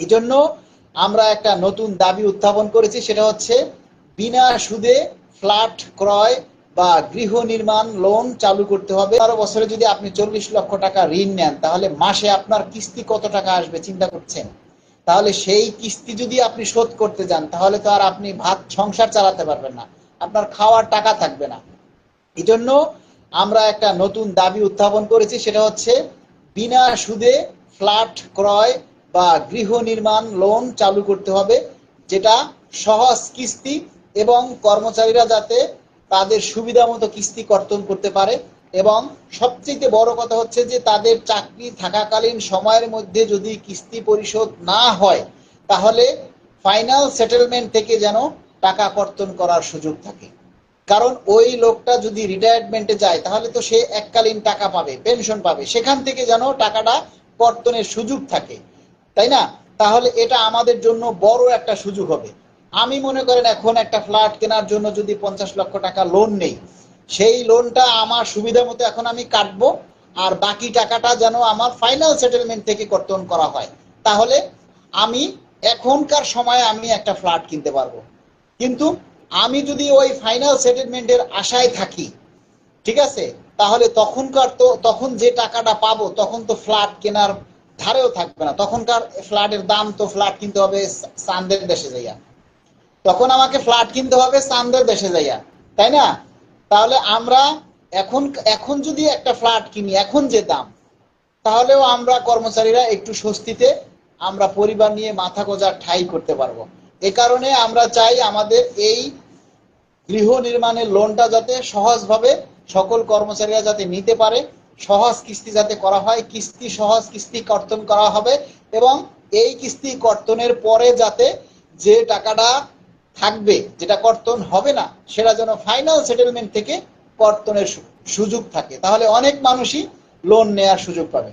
এই জন্য আমরা একটা নতুন দাবি উত্থাপন করেছি, সেটা হচ্ছে বিনা সুদে ফ্ল্যাট ক্রয় বা গৃহ নির্মাণ লোন চালু করতে হবে। বারো বছরে যদি আপনি চল্লিশ লক্ষ টাকা ঋণ নেন, তাহলে মাসে আপনার কিস্তি কত টাকা আসবে চিন্তা করছেন? তাহলে সেই কিস্তি যদি আপনি শোধ করতে যান, তাহলে তো আর আপনি ভাত সংসার চালাতে পারবেন না। আপনার খাওয়ার টাকা থাকবে না। এই জন্য আমরা একটা নতুন দাবি উত্থাপন করেছি, সেটা হচ্ছে বিনা সুদে ফ্ল্যাট ক্রয় বা গৃহ নির্মাণ লোন চালু করতে হবে, যেটা সহজ কিস্তি এবং কর্মচারীরা যাতে তাদের সুবিধা মতো কিস্তি কর্তন করতে পারে এবং সবচেয়ে বড় কথা হচ্ছে যে তাদের চাকরি থাকাকালীন সময়ের মধ্যে যদি কিস্তি পরিশোধ না হয়, তাহলে ফাইনাল সেটেলমেন্ট থেকে যেন টাকা কর্তন করার সুযোগ থাকে। কারণ ওই লোকটা যদি রিটায়ারমেন্টে যায়, তাহলে তো সে এককালীন টাকা পাবে পেনশন পাবে, সেখান থেকে যেন টাকাটা কর্তনের সুযোগ থাকে। তাই না? তাহলে এটা আমাদের জন্য বড় একটা সুযোগ হবে। আমি মনে করেন এখন একটা ফ্ল্যাট কেনার জন্য যদি পঞ্চাশ লক্ষ টাকা লোন নেই, সেই লোনটা আমার সুবিধা মতো এখন আমি কাটবো, আর বাকি টাকাটা যেন আমার ফাইনাল সেটেলমেন্ট থেকে কর্তন করা হয়। তাহলে আমি এখনকার সময়ে আমি একটা ফ্ল্যাট কিনতে পারব। কিন্তু আমি যদি ওই ফাইনাল সেটেলমেন্টের আশায় থাকি, ঠিক আছে? তাহলে তখনকার তো, তখন যে টাকাটা পাবো, তখন তো ফ্ল্যাট কেনার ধারেও থাকবে না। তখনকার ফ্ল্যাটের দাম তো ফ্ল্যাট কিনতে হবে চান্দের দেশে যাইয়া। তখন আমাকে ফ্ল্যাট কিনতে হবে চান্দের দেশে যাইয়া। তাই না? তাহলে আমরা এখন এখন যদি একটা ফ্ল্যাট কিনি, এখন যে দাম, তাহলেও আমরা কর্মচারীরা একটু স্বস্তিতে আমরা পরিবার নিয়ে মাথা গোজার ঠাই করতে পারব। এ কারণে আমরা চাই আমাদের এই গৃহ নির্মাণের লোনটা যাতে সহজভাবে সকল কর্মচারীরা যাতে নিতে পারে। সহজ কিস্তি যাতে করা হয়, কিস্তি, সহজ কিস্তি কর্তন করা হবে এবং এই কিস্তি কর্তনের পরে যাতে যে টাকাটা থাকবে, যেটা কর্তন হবে না, সেটা যেন ফাইনাল সেটেলমেন্ট থেকে কর্তনের সুযোগ থাকে। তাহলে অনেক মানুষই লোন নেওয়ার সুযোগ পাবে।